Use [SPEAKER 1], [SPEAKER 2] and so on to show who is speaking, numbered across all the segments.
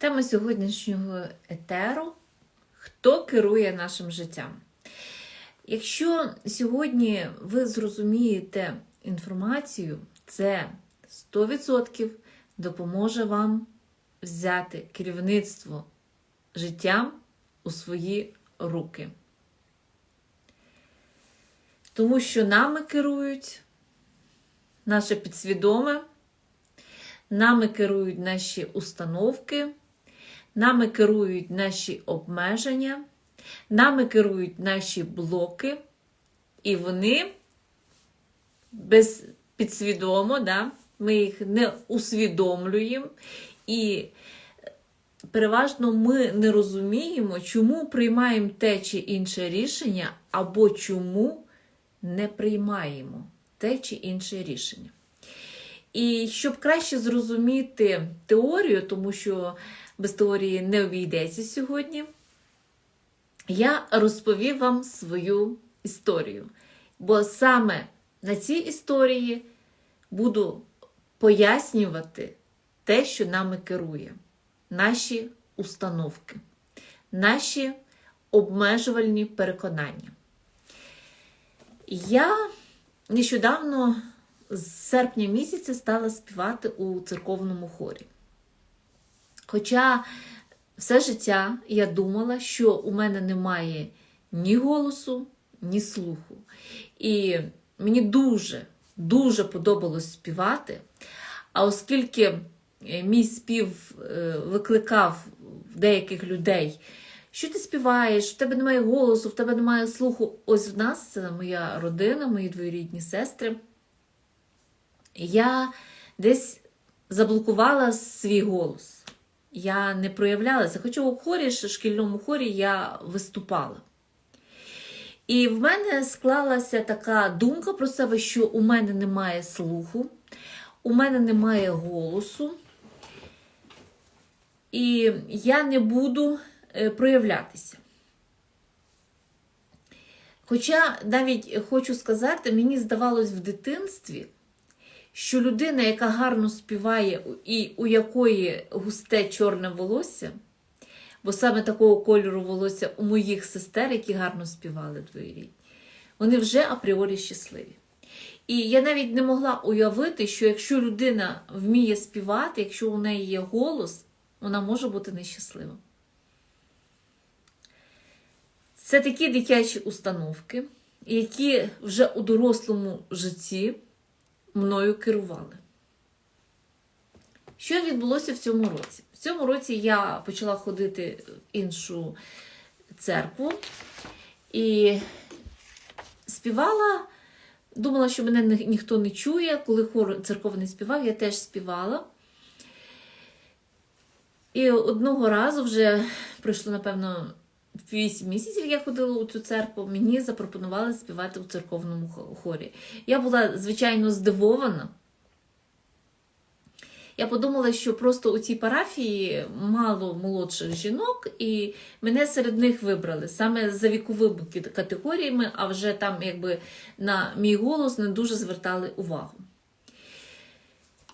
[SPEAKER 1] Тема сьогоднішнього етеру хто керує нашим життям? Якщо сьогодні ви зрозумієте інформацію, це 100% допоможе вам взяти керівництво життям у свої руки. Тому що нами керують наше підсвідоме, нами керують наші установки, нами керують наші обмеження, нами керують наші блоки, і вони без підсвідомо, да, ми їх не усвідомлюємо. І переважно ми не розуміємо, чому приймаємо те чи інше рішення, або чому не приймаємо те чи інше рішення. І щоб краще зрозуміти теорію, тому що без теорії не обійдеться сьогодні, я розповім вам свою історію. Бо саме на цій історії буду пояснювати те, що нами керує, наші установки, наші обмежувальні переконання. Я нещодавно з серпня місяця стала співати у церковному хорі. Хоча все життя я думала, що у мене немає ні голосу, ні слуху. І мені дуже, дуже подобалось співати. А оскільки мій спів е, викликав деяких людей, що ти співаєш, в тебе немає голосу, в тебе немає слуху. Ось в нас це моя родина, мої двоюрідні сестри. Я десь заблокувала свій голос. Я не проявлялася, хоча у хорі, шкільному хорі я виступала. І в мене склалася така думка про себе, що у мене немає слуху, у мене немає голосу, і я не буду проявлятися. Хоча навіть хочу сказати, мені здавалось в дитинстві, що людина, яка гарно співає і у якої густе чорне волосся, бо саме такого кольору волосся у моїх сестер, які гарно співали двоєрідні, вони вже апріорі щасливі. І я навіть не могла уявити, що якщо людина вміє співати, якщо у неї є голос, вона може бути нещаслива. Це такі дитячі установки, які вже у дорослому житті мною керували. Що відбулося в цьому році? В цьому році я почала ходити в іншу церкву і співала, думала, що мене ніхто не чує. Коли хор церковний співав, я теж співала. І одного разу вже пройшло, напевно, 8 місяців я ходила у цю церкву, мені запропонували співати у церковному хорі. Я була, звичайно, здивована. Я подумала, що просто у цій парафії мало молодших жінок, і мене серед них вибрали саме за віковими категоріями, а вже там, якби на мій голос не дуже звертали увагу.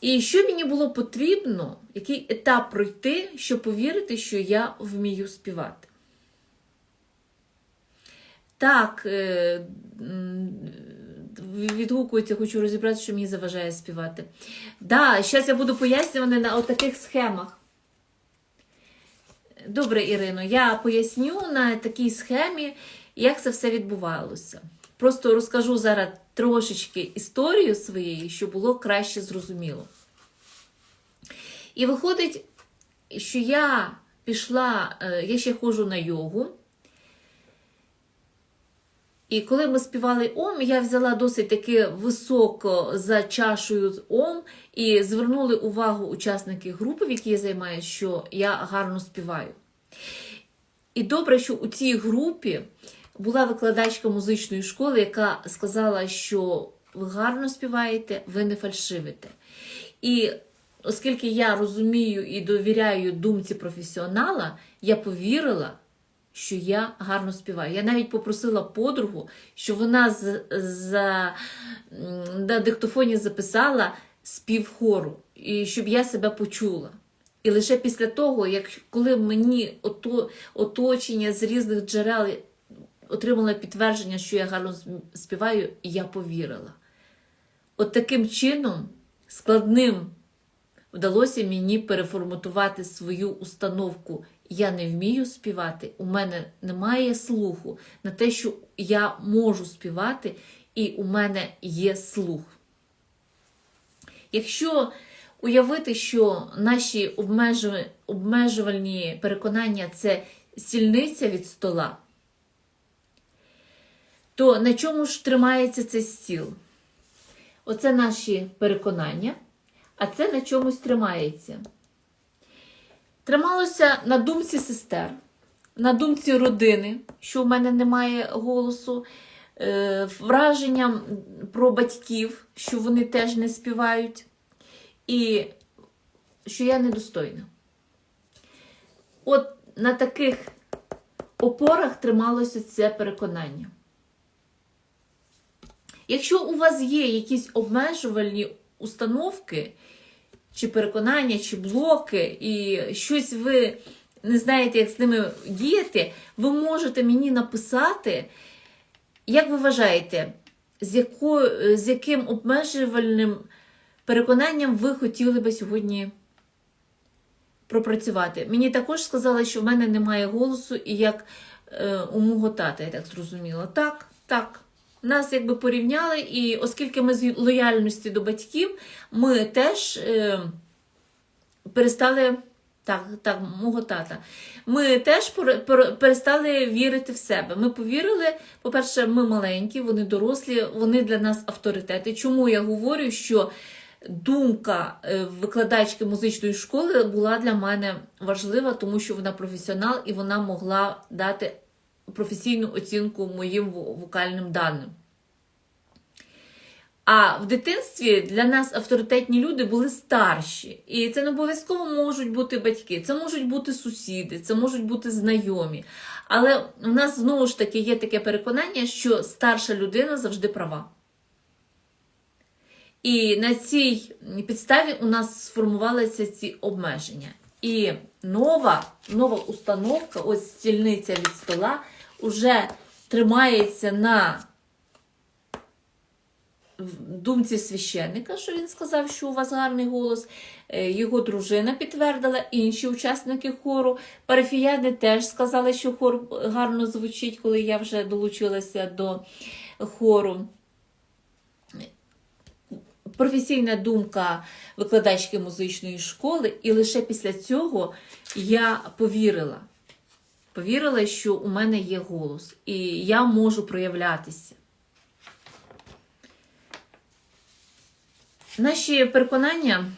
[SPEAKER 1] І що мені було потрібно, який етап пройти, щоб повірити, що я вмію співати? Так, е, відгукується, хочу розібратися, що мені заважає співати. Да, зараз я буду пояснювати на таких схемах. Добре, Ірино, я поясню на такій схемі, як це все відбувалося. Просто розкажу зараз трошечки історію своєї, щоб було краще зрозуміло. І виходить, що я пішла, я ще ходжу на йогу. І коли ми співали Ом, я взяла досить таки високо за чашею Ом і звернули увагу учасники групи, в якій я займаюся, що я гарно співаю. І добре, що у цій групі була викладачка музичної школи, яка сказала, що ви гарно співаєте, ви не фальшивите. І оскільки я розумію і довіряю думці професіонала, я повірила що я гарно співаю. Я навіть попросила подругу, що вона з, за, на диктофоні записала спів хору, і щоб я себе почула. І лише після того, як коли мені ото, оточення з різних джерел отримало підтвердження, що я гарно співаю, я повірила. От таким чином, складним вдалося мені переформатувати свою установку. Я не вмію співати, у мене немає слуху на те, що я можу співати, і у мене є слух. Якщо уявити, що наші обмежу- обмежувальні переконання це стільниця від стола, то на чому ж тримається цей стіл? Оце наші переконання, а це на чомусь тримається. Трималося на думці сестер, на думці родини, що в мене немає голосу, е, враженням про батьків, що вони теж не співають, і що я недостойна. От на таких опорах трималося це переконання. Якщо у вас є якісь обмежувальні установки, чи переконання, чи блоки, і щось ви не знаєте, як з ними діяти, ви можете мені написати, як ви вважаєте, з, якою, з яким обмежувальним переконанням ви хотіли би сьогодні пропрацювати. Мені також сказали, що в мене немає голосу, і як е, у мого тата, я так зрозуміла. Так, так. Нас якби порівняли, і оскільки ми з лояльності до батьків, ми теж е, перестали. Так, так, мого тата. Ми теж пер- пер- перестали вірити в себе. Ми повірили, по-перше, ми маленькі, вони дорослі, вони для нас авторитети. Чому я говорю, що думка е, викладачки музичної школи була для мене важлива, тому що вона професіонал і вона могла дати професійну оцінку моїм вокальним даним. А в дитинстві для нас авторитетні люди були старші. І це не обов'язково можуть бути батьки, це можуть бути сусіди, це можуть бути знайомі. Але у нас знову ж таки є таке переконання, що старша людина завжди права. І на цій підставі у нас сформувалися ці обмеження. І нова, нова установка, ось стільниця від стола, уже тримається на думці священника, що він сказав, що у вас гарний голос. Е, Його дружина підтвердила, інші учасники хору. Парафіяни теж сказали, що хор гарно звучить, коли я вже долучилася до хору. Професійна думка викладачки музичної школи, і лише після цього я повірила. Повірила, що у мене є голос, і я можу проявлятися. Наші переконання.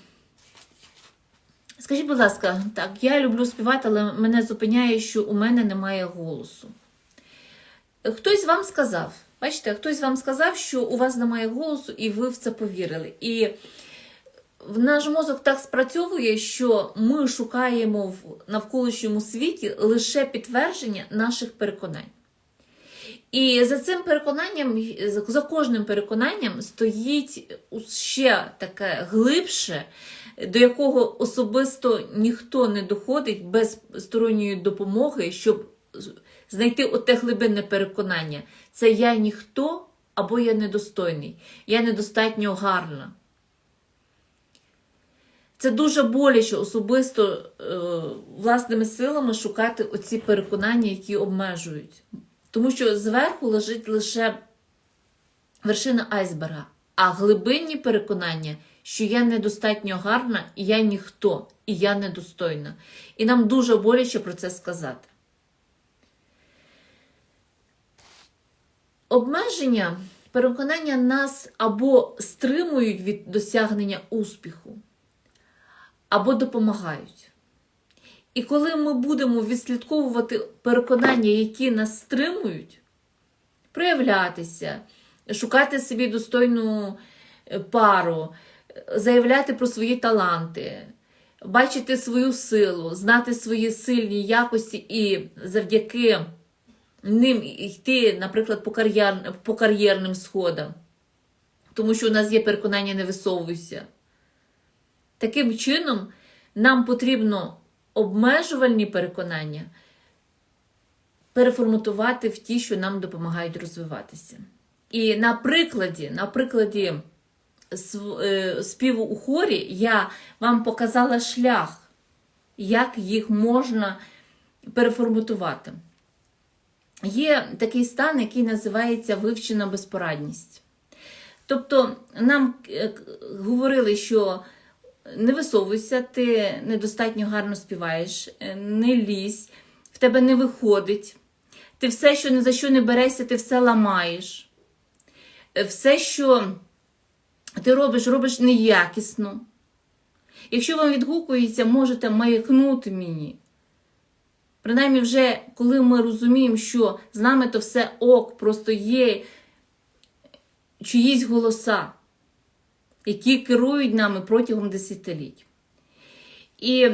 [SPEAKER 1] Скажіть, будь ласка, так, я люблю співати, але мене зупиняє, що у мене немає голосу. Хтось вам сказав, бачите, хтось вам сказав, що у вас немає голосу, і ви в це повірили. І наш мозок так спрацьовує, що ми шукаємо в навколишньому світі лише підтвердження наших переконань. І за цим переконанням, за кожним переконанням стоїть ще таке глибше, до якого особисто ніхто не доходить без сторонньої допомоги, щоб знайти оте глибинне переконання. Це я ніхто або я недостойний, я недостатньо гарна. Це дуже боляче особисто е, власними силами шукати оці переконання, які обмежують. Тому що зверху лежить лише вершина айсберга, а глибинні переконання, що я недостатньо гарна, і я ніхто, і я недостойна. І нам дуже боляче про це сказати. Обмеження, переконання нас або стримують від досягнення успіху, або допомагають. І коли ми будемо відслідковувати переконання, які нас стримують, проявлятися, шукати собі достойну е, пару, заявляти про свої таланти, бачити свою силу, знати свої сильні якості і завдяки ним йти, наприклад, по, кар'єр, по кар'єрним сходам, тому що у нас є переконання не висовуйся. Таким чином, нам потрібно обмежувальні переконання переформатувати в ті, що нам допомагають розвиватися. І на прикладі, на прикладі е, співу у хорі я вам показала шлях, як їх можна переформатувати. Є такий стан, який називається вивчена безпорадність. Тобто нам е, говорили, що не висовуйся, ти недостатньо гарно співаєш, е, не лізь, в тебе не виходить. Ти все, що ні за що не берешся, ти все ламаєш. Е, Все, що ти робиш, робиш неякісно. Якщо вам відгукується, можете маякнути мені. Принаймні, вже коли ми розуміємо, що з нами то все ок, просто є чиїсь голоса, які керують нами протягом десятиліть. І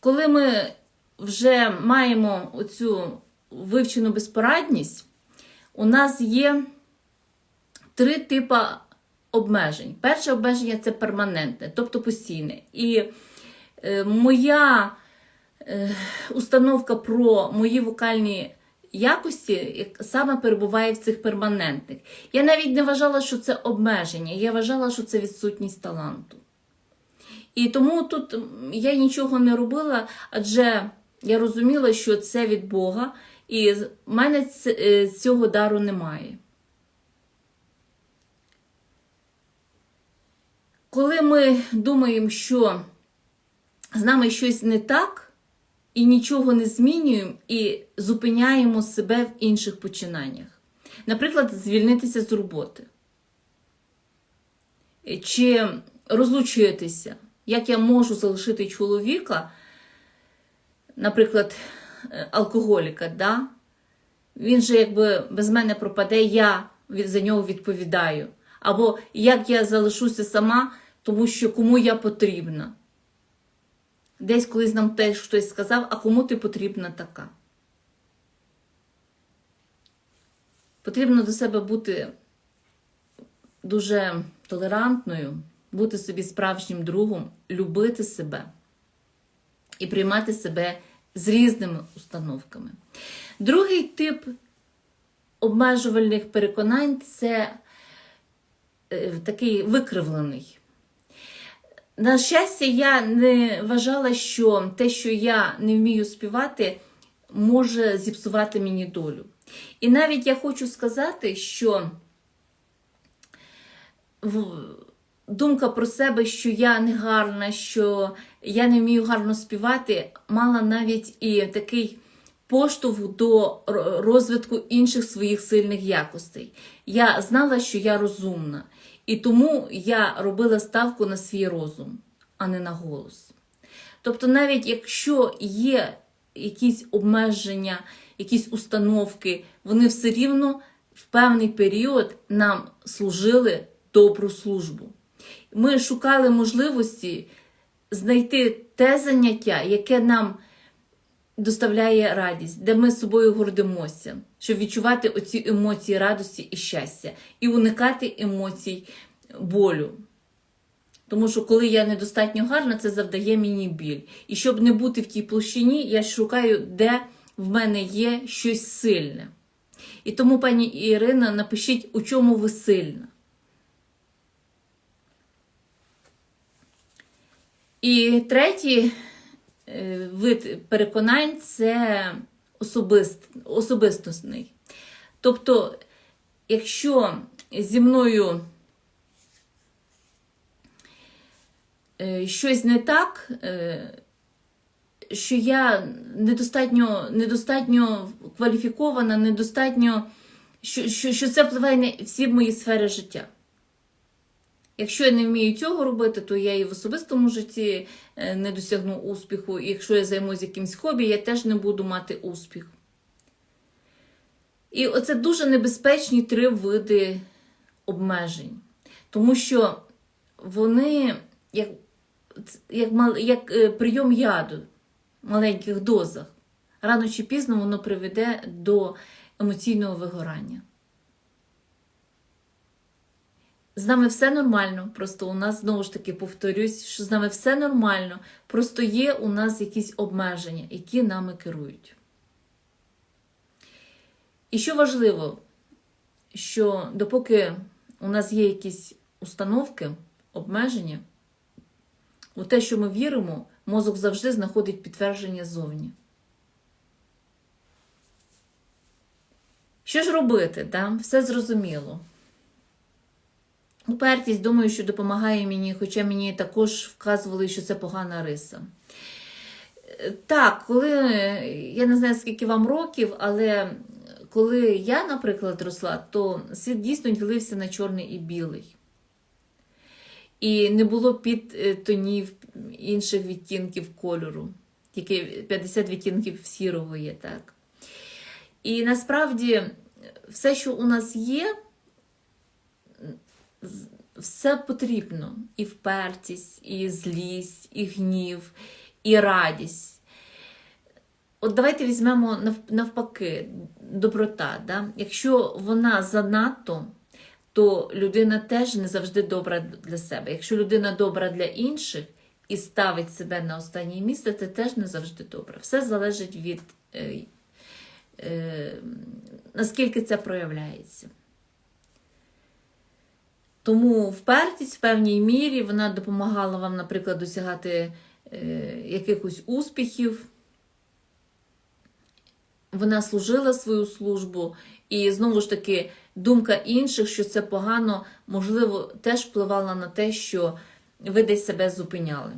[SPEAKER 1] коли ми вже маємо оцю вивчену безпорадність, у нас є три типи обмежень. Перше обмеження це перманентне, тобто постійне. І е, моя е, установка про мої вокальні якості саме перебуває в цих перманентних. Я навіть не вважала, що це обмеження, я вважала, що це відсутність таланту. І тому тут я нічого не робила, адже я розуміла, що це від Бога, і в мене е, цього дару немає. Коли ми думаємо, що з нами щось не так, і нічого не змінюємо, і зупиняємо себе в інших починаннях. Наприклад, звільнитися з роботи. Чи розлучитися. Як я можу залишити чоловіка, наприклад, е, алкоголіка, да? він же якби без мене пропаде, я за нього відповідаю. Або як я залишуся сама, тому що кому я потрібна. Десь колись нам теж хтось сказав, а кому ти потрібна така. Потрібно до себе бути дуже толерантною, бути собі справжнім другом, любити себе і приймати себе з різними установками. Другий тип обмежувальних переконань це е, такий викривлений. На щастя, я не вважала, що те, що я не вмію співати, може зіпсувати мені долю. І навіть я хочу сказати, що думка про себе, що я не гарна, що я не вмію гарно співати, мала навіть і такий поштовх до розвитку інших своїх сильних якостей. Я знала, що я розумна, і тому я робила ставку на свій розум, а не на голос. Тобто, навіть якщо є якісь обмеження, якісь установки, вони все рівно в певний період нам служили добру службу. Ми шукали можливості знайти те заняття, яке нам доставляє радість, де ми з собою гордимося, щоб відчувати оці емоції радості і щастя, і уникати емоцій болю. Тому що коли я недостатньо гарна, це завдає мені біль. І щоб не бути в тій площині, я шукаю, де в мене є щось сильне. І тому, пані Ірина, напишіть, у чому ви сильна. І третій е, вид переконань це особист, особистісний. Тобто, якщо зі мною е, щось не так, е, що я недостатньо, недостатньо кваліфікована, недостатньо, що, що, що це впливає на всі мої сфери життя. Якщо я не вмію цього робити, то я і в особистому житті е, не досягну успіху. І якщо я займуся якимсь хобі, я теж не буду мати успіх. І оце дуже небезпечні три види обмежень. Тому що вони, як, як, як е, прийом яду в маленьких дозах, рано чи пізно воно приведе до емоційного вигорання. З нами все нормально. Просто у нас знову ж таки повторюсь, що з нами все нормально. Просто є у нас якісь обмеження, які нами керують. І що важливо, що допоки у нас є якісь установки, обмеження, у те, що ми віримо, мозок завжди знаходить підтвердження ззовні. Що ж робити? Да? Все зрозуміло. Упертість, думаю, що допомагає мені, хоча мені також вказували, що це погана риса. Е, Так, коли я не знаю, скільки вам років, але коли я, наприклад, росла, то світ дійсно ділився на чорний і білий. І не було підтонів інших відтінків кольору, тільки 50 відтінків сірого є, так. І насправді все, що у нас є, все потрібно. І впертість, і злість, і гнів, і радість. От давайте візьмемо навпаки доброта. Да? Якщо вона занадто, то людина теж не завжди добра для себе. Якщо людина добра для інших і ставить себе на останнє місце, це теж не завжди добре. Все залежить від е, е, наскільки це проявляється. Тому впертість в певній мірі вона допомагала вам, наприклад, досягати е, якихось успіхів. Вона служила свою службу, і знову ж таки, думка інших, що це погано, можливо, теж впливала на те, що ви десь себе зупиняли.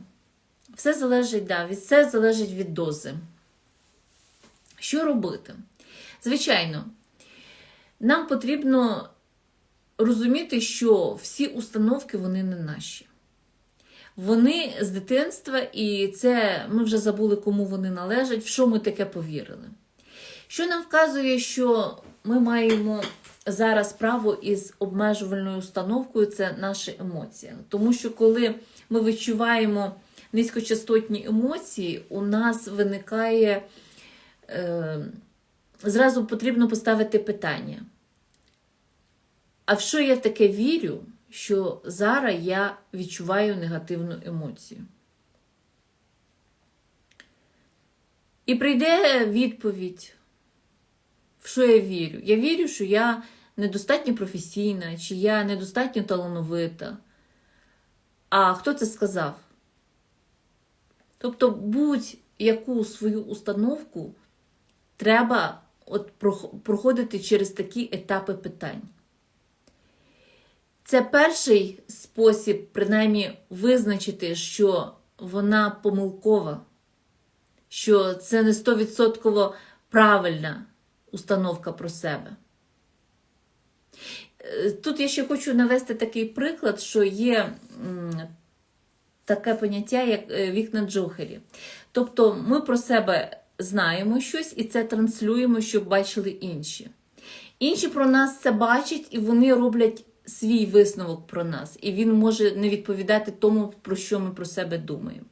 [SPEAKER 1] Все залежить, да, від все залежить від дози. Що робити? Звичайно, нам потрібно розуміти, що всі установки вони не наші. Вони з дитинства, і це ми вже забули, кому вони належать, в що ми таке повірили. Що нам вказує, що ми маємо зараз право із обмежувальною установкою це наші емоції. Тому що коли ми відчуваємо низькочастотні емоції, у нас виникає. Е, Зразу потрібно поставити питання. А в що я таке вірю, що зараз я відчуваю негативну емоцію? І прийде відповідь, в що я вірю? Я вірю, що я недостатньо професійна, чи я недостатньо талановита. А хто це сказав? Тобто, будь-яку свою установку треба от проходити через такі етапи питань. Це перший спосіб, принаймні, визначити, що вона помилкова, що це не 100% правильна установка про себе. Е, тут я ще хочу навести такий приклад, що є таке поняття, як е, вікна Джохері. Тобто ми про себе знаємо щось і це транслюємо, щоб бачили інші. Інші про нас це бачать, і вони роблять свій висновок про нас, і він може не відповідати тому, про що ми про себе думаємо.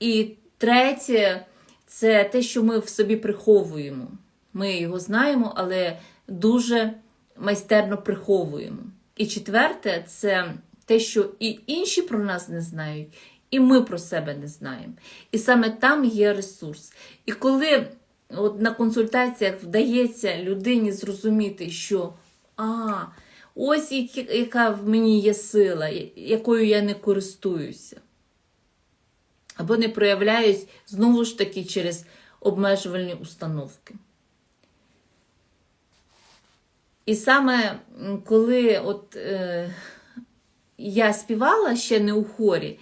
[SPEAKER 1] І третє, це те, що ми в собі приховуємо. Ми його знаємо, але дуже майстерно приховуємо. І четверте, це те, що і інші про нас не знають, і ми про себе не знаємо. І саме там є ресурс. І коли от на консультаціях вдається людині зрозуміти, що а, ось яка в мені є сила, якою я не користуюся. Або не проявляюсь знову ж таки через обмежувальні установки. І саме коли от, е, я співала ще не у хорі,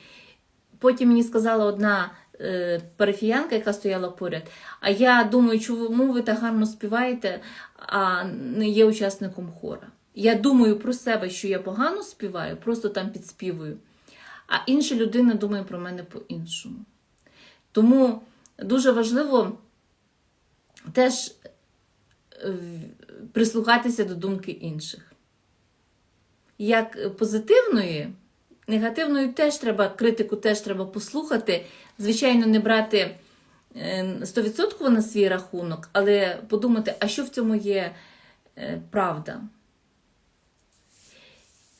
[SPEAKER 1] Потім мені сказала одна е, парафіянка, яка стояла поряд. А я думаю, чому ви так гарно співаєте, а не є учасником хора. Я думаю про себе, що я погано співаю, просто там підспівую. А інша людина думає про мене по-іншому. Тому дуже важливо теж е, прислухатися до думки інших. Як позитивної. Негативною теж треба, критику теж треба послухати. Звичайно, не брати 100% е, на свій рахунок, але подумати, а що в цьому є е, правда.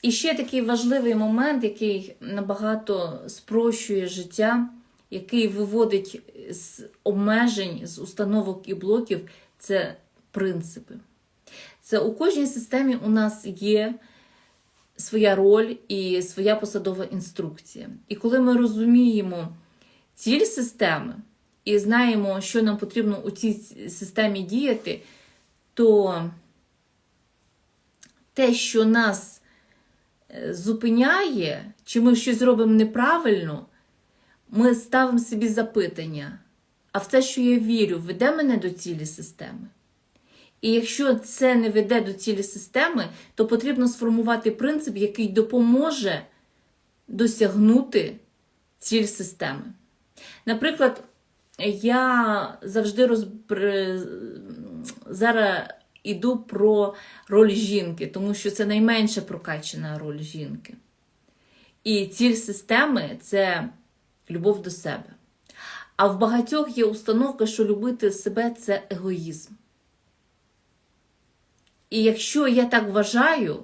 [SPEAKER 1] І ще такий важливий момент, який набагато спрощує життя, який виводить з обмежень, з установок і блоків, це принципи. Це у кожній системі у нас є своя роль і своя посадова інструкція. І коли ми розуміємо ціль системи і знаємо, що нам потрібно у цій системі діяти, то те, що нас зупиняє, чи ми щось робимо неправильно, ми ставимо собі запитання, а в те, що я вірю, веде мене до цілі системи. І якщо це не веде до цілі системи, то потрібно сформувати принцип, який допоможе досягнути ціль системи. Наприклад, я завжди розбр... зараз іду про роль жінки, тому що це найменше прокачана роль жінки. І ціль системи це любов до себе. А в багатьох є установка, що любити себе це егоїзм. І якщо я так вважаю,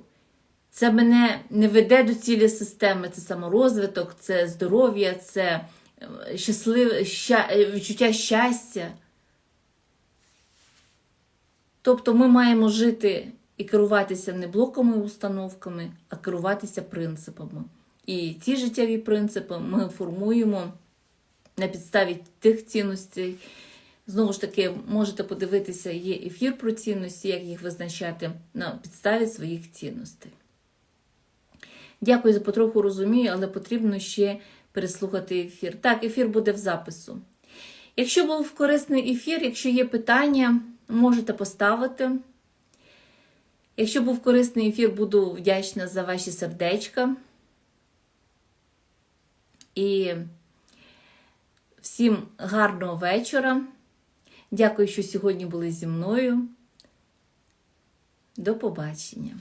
[SPEAKER 1] це мене не веде до цілі системи, це саморозвиток, це здоров'я, це е, щасливе, ща, е, відчуття щастя. Тобто ми маємо жити і керуватися не блоками і установками, а керуватися принципами. І ці життєві принципи ми формуємо на підставі тих цінностей. Знову ж таки, можете подивитися, є ефір про цінності, як їх визначати на підставі своїх цінностей. Дякую за потроху розумію, але потрібно ще переслухати ефір. Так, ефір буде в запису. Якщо був корисний ефір, якщо є питання, можете поставити. Якщо був корисний ефір, буду вдячна за ваші сердечка. І всім гарного вечора. Дякую, що сьогодні були зі мною. До побачення!